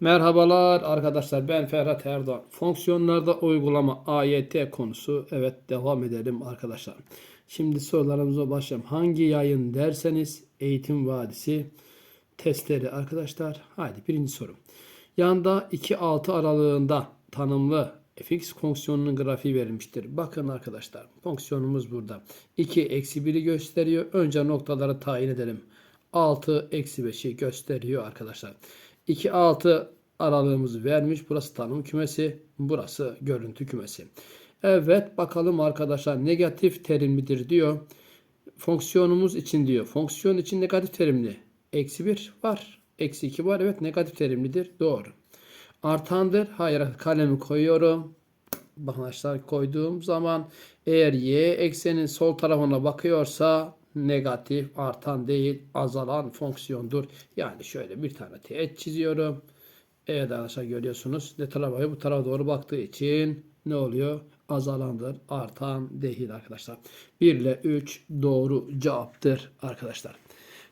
Merhabalar arkadaşlar ben Ferhat Erdoğan. Fonksiyonlarda uygulama AYT konusu. Evet devam edelim arkadaşlar. Şimdi sorularımıza başlayalım. Hangi yayın derseniz Eğitim Vadisi testleri arkadaşlar. Haydi birinci soru. Yanda 2-6 aralığında tanımlı fx fonksiyonunun grafiği verilmiştir. Bakın arkadaşlar fonksiyonumuz burada. 2 eksi 1'i gösteriyor. Önce noktaları tayin edelim. 6 eksi 5'i gösteriyor arkadaşlar. 2 6 aralığımızı vermiş. Burası tanım kümesi. Burası görüntü kümesi. Evet bakalım arkadaşlar negatif terimlidir diyor. Fonksiyonumuz için diyor. Fonksiyon için negatif terimli. Eksi 1 var. Eksi 2 var. Evet negatif terimlidir. Doğru. Artandır. Hayır kalemi koyuyorum. Arkadaşlar koyduğum zaman eğer y eksenin sol tarafına bakıyorsa negatif artan değil azalan fonksiyondur. Yani şöyle bir tane teğet çiziyorum. Evet arkadaşlar görüyorsunuz. Tarafa bakıyor? Bu tarafa doğru baktığı için ne oluyor? Azalandır. Artan değil arkadaşlar. 1 ile 3 doğru cevaptır arkadaşlar.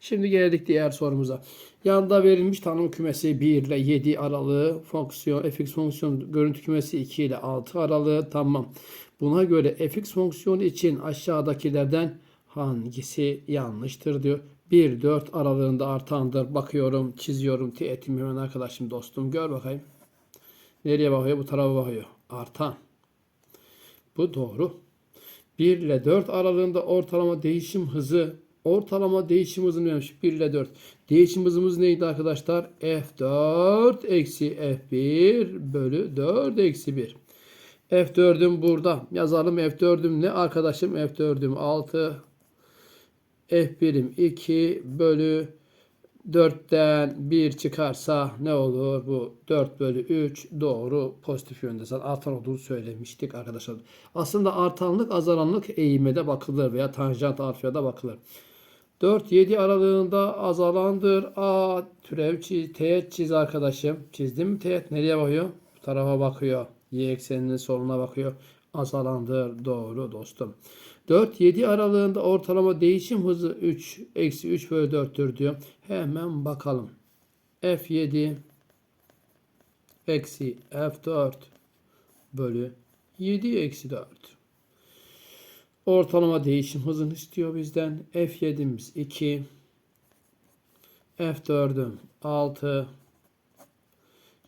Şimdi geldik diğer sorumuza. Yanda verilmiş tanım kümesi 1 ile 7 aralığı fonksiyon fx fonksiyon görüntü kümesi 2 ile 6 aralığı tamam. Buna göre fx fonksiyonu için aşağıdakilerden hangisi yanlıştır diyor. 1 4 aralığında artandır. Bakıyorum, çiziyorum, teğetim hemen arkadaşım dostum gör bakayım. Nereye bakıyor? Bu tarafa bakıyor. Artan. Bu doğru. 1 ile 4 aralığında ortalama değişim hızı ortalama değişim hızını vermiş. 1 ile 4. Değişim hızımız neydi arkadaşlar? F4 eksi F1 bölü 4 eksi 1. F4'üm burada. Yazalım F4'üm ne arkadaşım? F4'üm 6. F1'im 2 bölü 4'ten 1 çıkarsa ne olur? Bu 4 bölü 3 doğru pozitif yönde. Zaten artan olduğunu söylemiştik arkadaşlar. Aslında artanlık azalanlık eğime de bakılır veya tanjant alfaya da bakılır. 4-7 aralığında azalandır. A türev çiz, teğet çiz arkadaşım. Çizdim mi teğet? Nereye bakıyor? Bu tarafa bakıyor. Y ekseninin soluna bakıyor. Azalandır. Doğru dostum. 4-7 aralığında ortalama değişim hızı 3 eksi 3 bölü 4'tür diyor. Hemen bakalım. F7 eksi F4 bölü 7 eksi 4. Ortalama değişim hızını istiyor bizden. F7'miz 2. F4'üm 6.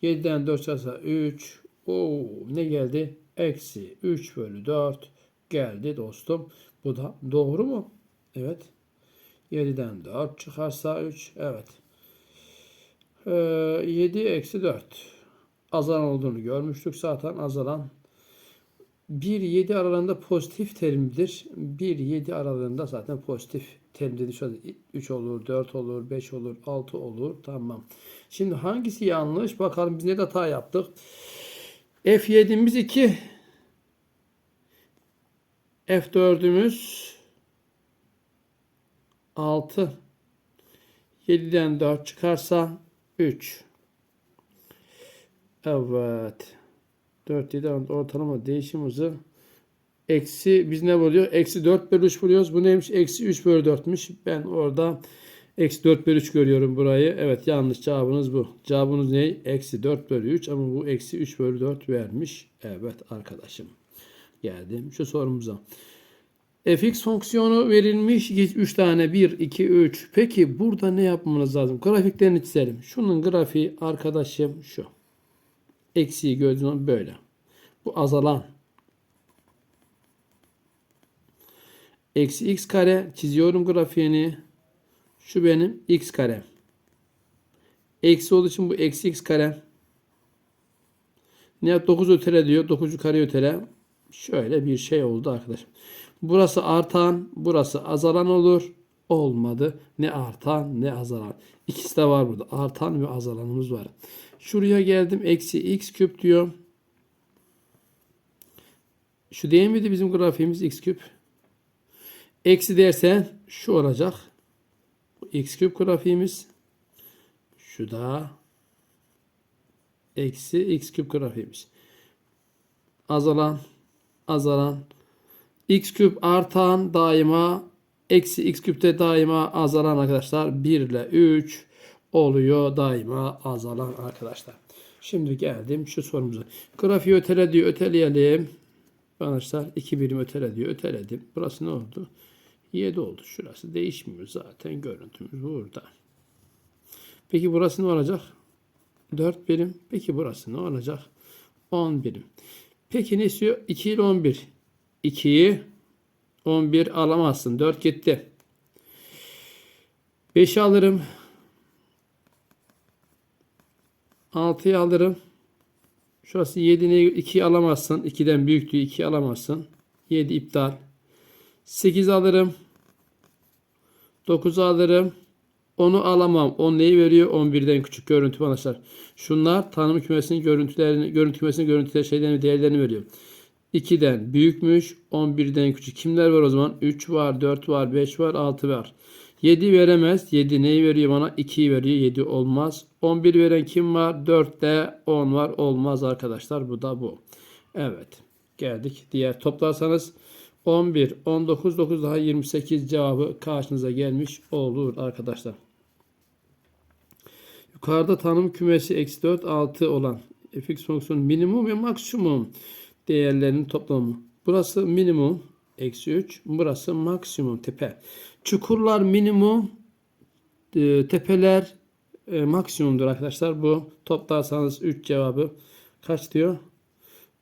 7'den 4 çıkarsa 3. Oo, ne geldi? Eksi 3 bölü 4 geldi dostum. Bu da doğru mu? Evet. 7'den 4 çıkarsa 3. Evet. Ee, 7 eksi 4. Azalan olduğunu görmüştük zaten. Azalan 1-7 aralığında pozitif terimdir. 1-7 aralığında zaten pozitif terimdir. Şöyle 3 olur, 4 olur, 5 olur, 6 olur. Tamam. Şimdi hangisi yanlış? Bakalım biz ne hata yaptık. F7'miz 2. F4'ümüz 6. 7'den 4 çıkarsa 3. Evet. 4 7 ortalama değişim hızı eksi biz ne buluyor? Eksi 4 bölü 3 buluyoruz. Bu neymiş? Eksi 3 bölü 4'müş. Ben orada eksi 4 bölü 3 görüyorum burayı. Evet yanlış cevabınız bu. Cevabınız ne? Eksi 4 bölü 3 ama bu eksi 3 bölü 4 vermiş. Evet arkadaşım. Geldim şu sorumuza. fx fonksiyonu verilmiş 3 tane 1 2 3. Peki burada ne yapmamız lazım? Grafiklerini çizelim. Şunun grafiği arkadaşım şu. Eksiği gördüğünüz böyle. Bu azalan. Eksi x kare çiziyorum grafiğini. Şu benim x kare. Eksi olduğu için bu eksi x kare. Ne 9 ötele diyor. 9 yukarı ötele. Şöyle bir şey oldu arkadaşım. Burası artan, burası azalan olur. Olmadı. Ne artan ne azalan. İkisi de var burada. Artan ve azalanımız var. Şuraya geldim. Eksi x küp diyor. Şu değil miydi bizim grafiğimiz x küp? Eksi dersen şu olacak. X küp grafiğimiz. Şu da eksi x küp grafiğimiz. Azalan, azalan. x küp artan daima eksi x küpte daima azalan arkadaşlar. 1 ile 3 oluyor daima azalan arkadaşlar. Şimdi geldim şu sorumuza. Grafiği ötele diyor. Öteleyelim. Arkadaşlar 2 birim ötele diyor. Öteledim. Burası ne oldu? 7 oldu. Şurası değişmiyor zaten. Görüntümüz burada. Peki burası ne olacak? 4 birim. Peki burası ne olacak? 10 birim. Peki ne istiyor? 2 ile 11. 2'yi 11 alamazsın. 4 gitti. 5'i alırım. 6'yı alırım. Şurası 7'ni 2'yi alamazsın. 2'den büyüktü 2'yi alamazsın. 7 iptal. 8 alırım. 9 alırım. 10'u alamam. 10 neyi veriyor? 11'den küçük görüntü arkadaşlar. Şunlar tanım kümesinin görüntülerini, görüntü kümesinin görüntüleri şeylerini, değerlerini veriyor. 2'den büyükmüş, 11'den küçük. Kimler var o zaman? 3 var, 4 var, 5 var, 6 var. 7 veremez. 7 neyi veriyor bana? 2'yi veriyor. 7 olmaz. 11 veren kim var? 4 de 10 var. Olmaz arkadaşlar. Bu da bu. Evet. Geldik. Diğer toplarsanız 11, 19, 9 daha 28 cevabı karşınıza gelmiş olur arkadaşlar. Yukarıda tanım kümesi eksi 4, 6 olan fx fonksiyonu minimum ve maksimum değerlerinin toplamı. Burası minimum eksi 3. Burası maksimum tepe. Çukurlar minimum e, tepeler e, maksimumdur arkadaşlar. Bu toplarsanız 3 cevabı kaç diyor?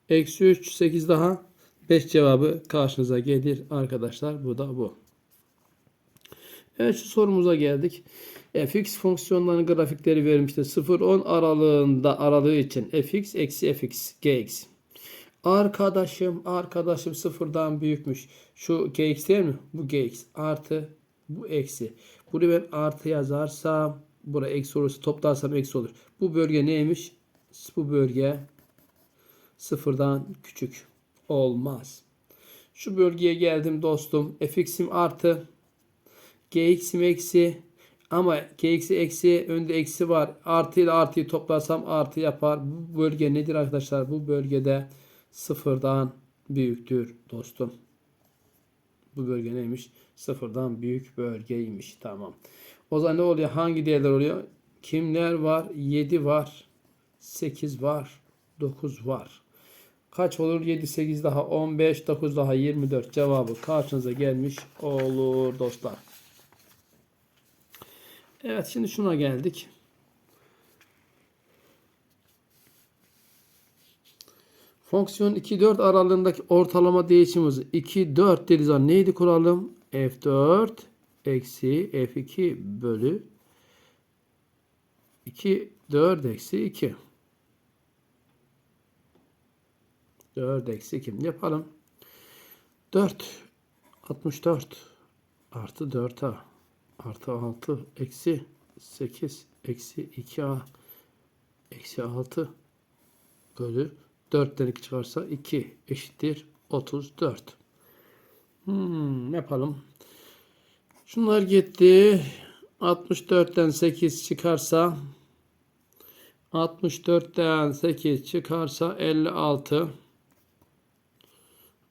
Eksi 3 8 daha 5 cevabı karşınıza gelir arkadaşlar. Bu da bu. Evet şu sorumuza geldik. fx fonksiyonlarının grafikleri verilmiştir. 0-10 aralığında aralığı için fx eksi fx gx. Arkadaşım arkadaşım sıfırdan büyükmüş. Şu gx değil mi? Bu gx artı bu eksi. Bunu ben artı yazarsam bura eksi olursa toplarsam eksi olur. Bu bölge neymiş? Bu bölge sıfırdan küçük olmaz. Şu bölgeye geldim dostum. fx'im artı gx'im eksi ama gx'i eksi önde eksi var. Artı ile artıyı toplarsam artı yapar. Bu bölge nedir arkadaşlar? Bu bölgede sıfırdan büyüktür dostum. Bu bölge neymiş? Sıfırdan büyük bölgeymiş. Tamam. O zaman ne oluyor? Hangi değerler oluyor? Kimler var? 7 var. 8 var. 9 var. Kaç olur? 7, 8 daha 15, 9 daha 24 cevabı karşınıza gelmiş olur dostlar. Evet şimdi şuna geldik. Fonksiyon 2-4 aralığındaki ortalama değişimimiz 2-4 dediği zaman neydi kuralım? F4 eksi F2 bölü 2 4 eksi 2. 4 eksi 2 yapalım. 4 64 artı 4a artı 6 eksi 8 eksi 2a eksi 6 bölü 4'ten 2 çıkarsa 2 eşittir 34. Hmm, yapalım. Şunlar gitti. 64'ten 8 çıkarsa 64'ten 8 çıkarsa 56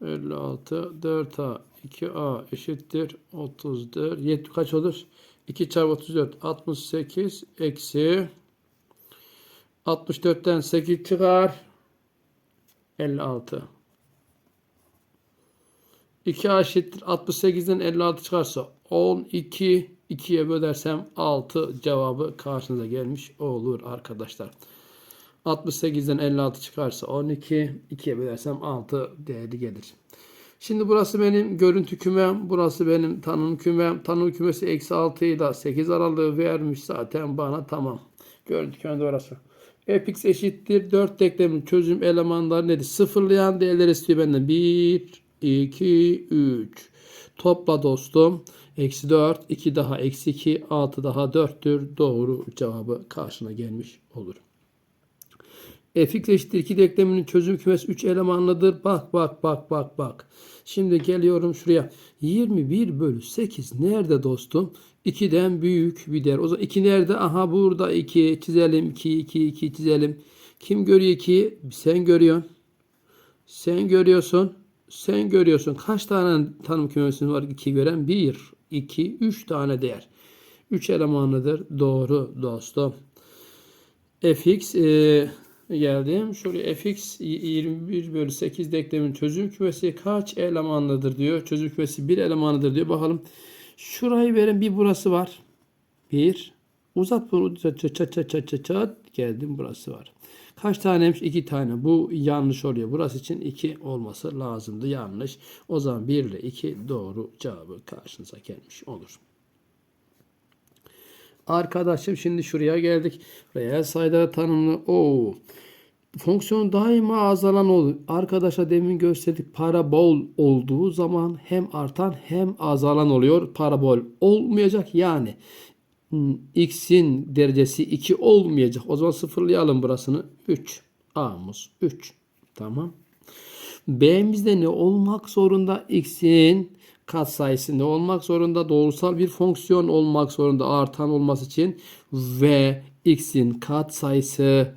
56 4a 2a eşittir 34 7 kaç olur? 2 çarpı 34 68 eksi 64'ten 8 çıkar. 56 2a eşittir 68'den 56 çıkarsa 12 2'ye bölersem 6 cevabı karşınıza gelmiş olur arkadaşlar. 68'den 56 çıkarsa 12. 2'ye bölersem 6 değeri gelir. Şimdi burası benim görüntü kümem. Burası benim tanım kümem. Tanım kümesi eksi 6 ile 8 aralığı vermiş zaten bana tamam. Görüntü kümem orası. fx eşittir 4 denklemin çözüm elemanları nedir? Sıfırlayan değerler istiyor benden. 1, 2, 3. Topla dostum. Eksi 4, 2 daha eksi 2, 6 daha 4'tür. Doğru cevabı karşına gelmiş olur. Fx eşittir 2 denkleminin çözüm kümesi 3 elemanlıdır. Bak bak bak bak bak. Şimdi geliyorum şuraya. 21 bölü 8 nerede dostum? 2'den büyük bir değer. O zaman 2 nerede? Aha burada 2 çizelim. 2 2 2 çizelim. Kim görüyor 2'yi? Sen görüyorsun. Sen görüyorsun. Sen görüyorsun. Kaç tane tanım kümesinin var 2 gören? 1, 2, 3 tane değer. 3 elemanlıdır. Doğru dostum. fx e, geldim. Şöyle fx 21 bölü 8 denklemin çözüm kümesi kaç elemanlıdır diyor. Çözüm kümesi 1 elemanlıdır diyor. Bakalım. Şurayı verin bir burası var. 1. Uzat bunu çat çat çat çat çat çat çat. Geldim burası var. Kaç taneymiş? 2 tane. Bu yanlış oluyor. Burası için 2 olması lazımdı. Yanlış. O zaman 1 ile 2 doğru cevabı karşınıza gelmiş olur. Arkadaşım şimdi şuraya geldik. Reel sayılara tanımlı. Oo. Fonksiyon daima azalan olur. Arkadaşa demin gösterdik parabol olduğu zaman hem artan hem azalan oluyor. Parabol olmayacak yani hmm, x'in derecesi 2 olmayacak. O zaman sıfırlayalım burasını. 3. A'mız 3. Tamam. B'mizde ne olmak zorunda? X'in katsayısı ne olmak zorunda? Doğrusal bir fonksiyon olmak zorunda artan olması için ve x'in katsayısı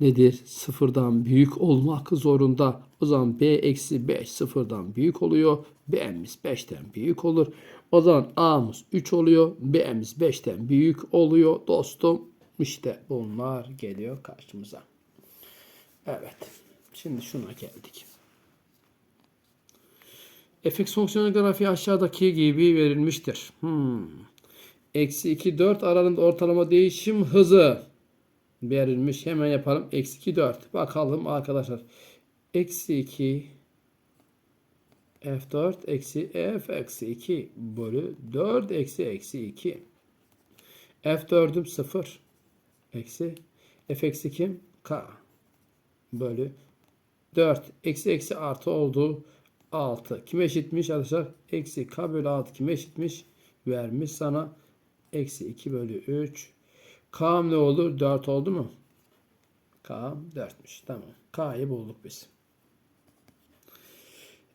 nedir? Sıfırdan büyük olmak zorunda. O zaman b eksi 5 sıfırdan büyük oluyor. b'miz 5'ten büyük olur. O zaman a'mız 3 oluyor. b'miz 5'ten büyük oluyor dostum. İşte bunlar geliyor karşımıza. Evet. Şimdi şuna geldik. Fx fonksiyonu grafiği aşağıdaki gibi verilmiştir. Hmm. Eksi 2 4 aralığında ortalama değişim hızı verilmiş. Hemen yapalım. Eksi 2 4. Bakalım arkadaşlar. Eksi 2 F4 eksi F eksi 2 bölü 4 eksi eksi 2. F4'üm 0 eksi F eksi 2 K bölü 4 eksi eksi artı oldu 6. Kime eşitmiş arkadaşlar? Eksi K bölü 6 kime eşitmiş? Vermiş sana. Eksi 2 bölü 3 K ne olur? 4 oldu mu? K 4'müş. Tamam. K'yı bulduk biz.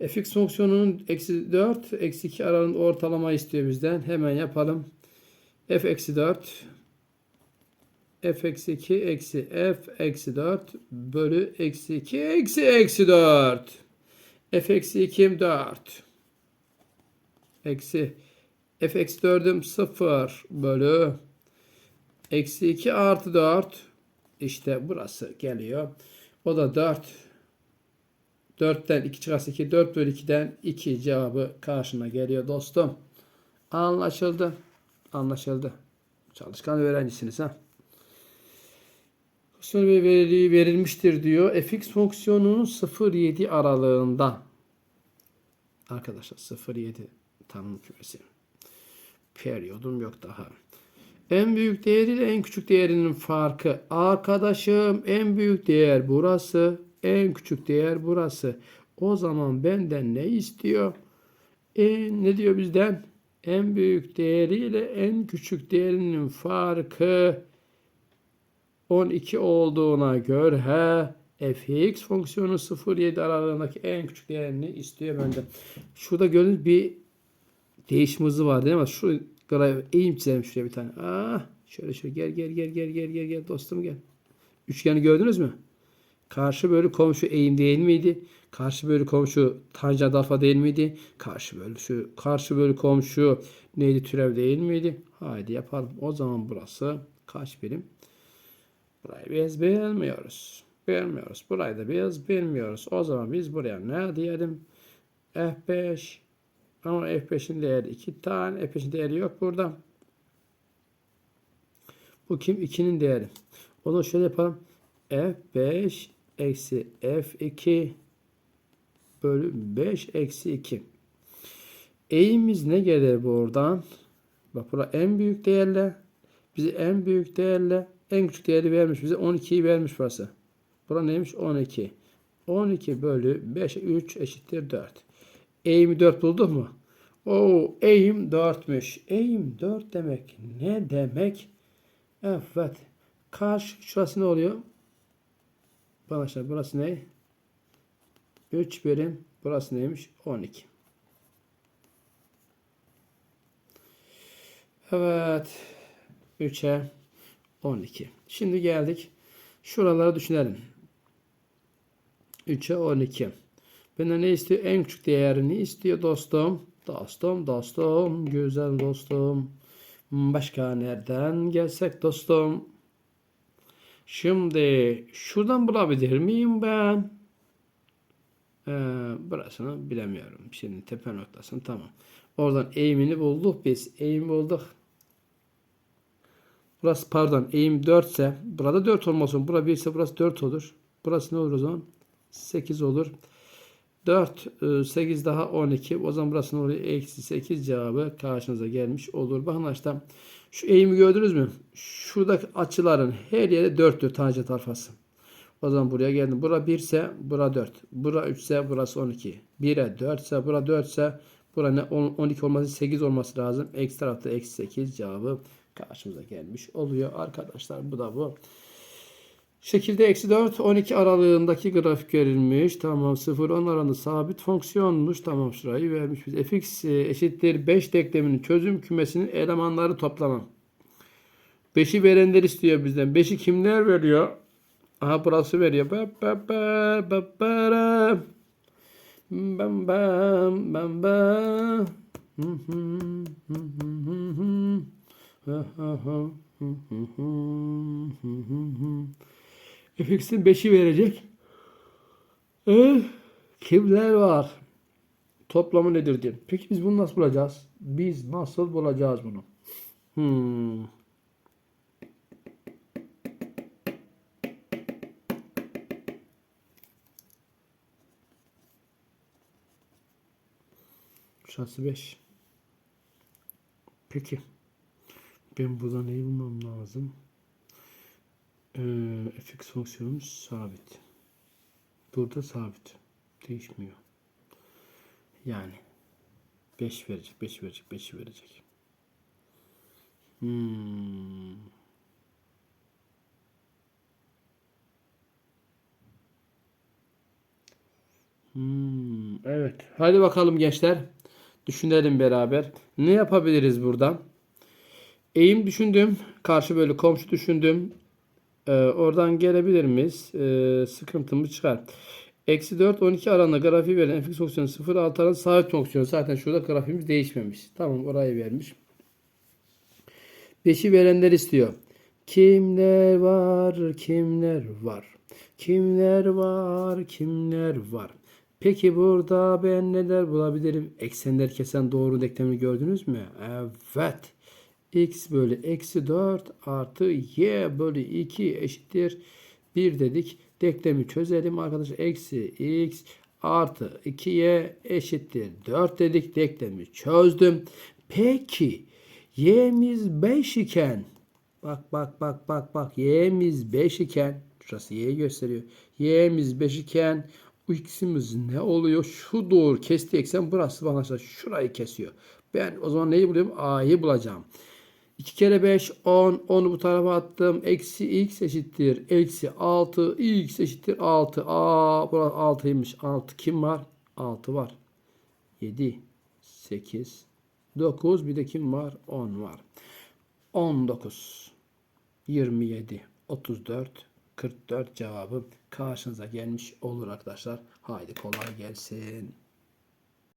fx fonksiyonunun eksi 4 eksi 2 aralığında ortalama istiyor bizden. Hemen yapalım. f eksi 4 f eksi 2 eksi f eksi 4 bölü eksi 2 eksi eksi 4 f eksi 2'm 4 eksi f eksi 4'üm 0 bölü Eksi 2 artı 4. İşte burası geliyor. O da 4. 4'ten 2 çıkarsa 2. 4 bölü 2'den 2 cevabı karşına geliyor dostum. Anlaşıldı. Anlaşıldı. Çalışkan öğrencisiniz ha. Fonksiyon ve veriliği verilmiştir diyor. fx fonksiyonunun 0-7 aralığında. Arkadaşlar 0-7 tanım kümesi. Periyodum yok daha. En büyük değeriyle en küçük değerinin farkı. Arkadaşım en büyük değer burası. En küçük değer burası. O zaman benden ne istiyor? E, ne diyor bizden? En büyük değeriyle en küçük değerinin farkı 12 olduğuna göre fx fonksiyonu 0-7 aralığındaki en küçük değerini istiyor benden. Şurada gördüğünüz bir değişim hızı var değil mi? Şu Grafik eğim çizelim şuraya bir tane. Ah, şöyle şöyle gel gel gel gel gel gel gel dostum gel. Üçgeni gördünüz mü? Karşı bölü komşu eğim değil miydi? Karşı bölü komşu tanjant alfa değil miydi? Karşı bölü şu karşı bölü komşu neydi türev değil miydi? Haydi yapalım. O zaman burası kaç birim? Burayı biz bilmiyoruz. Bilmiyoruz. Burayı da biz bilmiyoruz. O zaman biz buraya ne diyelim? F5 ama F5'in değeri 2 tane. F5'in değeri yok burada. Bu kim? 2'nin değeri. O zaman şöyle yapalım. F5 eksi F2 bölü 5 eksi 2. Eğimiz ne gelir buradan? Bak burada en büyük değerle bize en büyük değerle en küçük değeri vermiş. Bize 12'yi vermiş burası. Bura neymiş? 12. 12 bölü 5 3 eşittir 4. Eğimi 4 bulduk mu? O eğim 4'müş. Eğim 4 demek ne demek? Evet. Karşı şurası ne oluyor? Arkadaşlar burası ne? 3 birim. Burası neymiş? 12. Evet. 3'e 12. Şimdi geldik. Şuraları düşünelim. 3'e 12. Benden ne istiyor? En küçük değerini istiyor dostum. Dostum, dostum, güzel dostum. Başka nereden gelsek dostum? Şimdi şuradan bulabilir miyim ben? Ee, burasını bilemiyorum. Şimdi tepe noktasını tamam. Oradan eğimini bulduk biz. Eğim bulduk. Burası pardon eğim 4 ise burada 4 olmasın. Bura 1 ise burası 4 olur. Burası ne olur o zaman? 8 olur. 4, 8 daha 12. O zaman burası ne oluyor? Eksi 8 cevabı karşınıza gelmiş olur. Bakın arkadaşlar şu eğimi gördünüz mü? Şuradaki açıların her yeri 4'tür tangent alfası. O zaman buraya geldim. Bura 1 ise bura 4. Bura 3 ise burası 12. 1'e 4 ise bura 4 ise bura ne 12 olması 8 olması lazım. Eksi tarafta eksi 8 cevabı karşımıza gelmiş oluyor. Arkadaşlar bu da bu. Şekilde eksi 4 12 aralığındaki grafik verilmiş. Tamam 0 10 aralığında sabit fonksiyonmuş. Tamam şurayı vermiş. Biz fx eşittir 5 denkleminin çözüm kümesinin elemanları toplamam. 5'i verenler istiyor bizden. 5'i kimler veriyor? Aha burası veriyor. Ba ba ba ba ba Bam bam bam bam. Fx'in 5'i verecek. Ee, kimler var? Toplamı nedir diye. Peki biz bunu nasıl bulacağız? Biz nasıl bulacağız bunu? Hmm. Şansı 5. Peki. Ben burada neyi bulmam lazım? Ee, fx fonksiyonumuz sabit. Burada sabit. Değişmiyor. Yani 5 verecek, 5 verecek, 5 verecek. Hmm. Hmm, evet. Hadi bakalım gençler. Düşünelim beraber. Ne yapabiliriz burada? Eğim düşündüm. Karşı böyle komşu düşündüm. Ee, oradan gelebilir miyiz? Ee, sıkıntımız çıkar. Eksi 4, 12 aralığında grafiği veren fx fonksiyonu 0, 6 aralığında sabit fonksiyon. Zaten şurada grafiğimiz değişmemiş. Tamam orayı vermiş. 5'i verenler istiyor. Kimler var, kimler var? Kimler var, kimler var? Peki burada ben neler bulabilirim? Eksenler kesen doğru denklemini gördünüz mü? Evet. X bölü eksi 4 artı y bölü 2 eşittir 1 dedik. Denklemi çözelim arkadaşlar. Eksi x artı 2y eşittir 4 dedik. Denklemi çözdüm. Peki y'miz 5 iken bak bak bak bak bak y'miz 5 iken şurası y'yi gösteriyor. y'miz 5 iken x'imiz ne oluyor? Şu doğru kesti eksen burası bana şurayı kesiyor. Ben o zaman neyi buluyorum? A'yı bulacağım. 2 kere 5 10. 10'u bu tarafa attım. Eksi x eşittir. Eksi 6. x eşittir 6. Aa burası 6'ymış. 6 kim var? 6 var. 7 8 9 bir de kim var? 10 var. 19 27 34 44 cevabı karşınıza gelmiş olur arkadaşlar. Haydi kolay gelsin.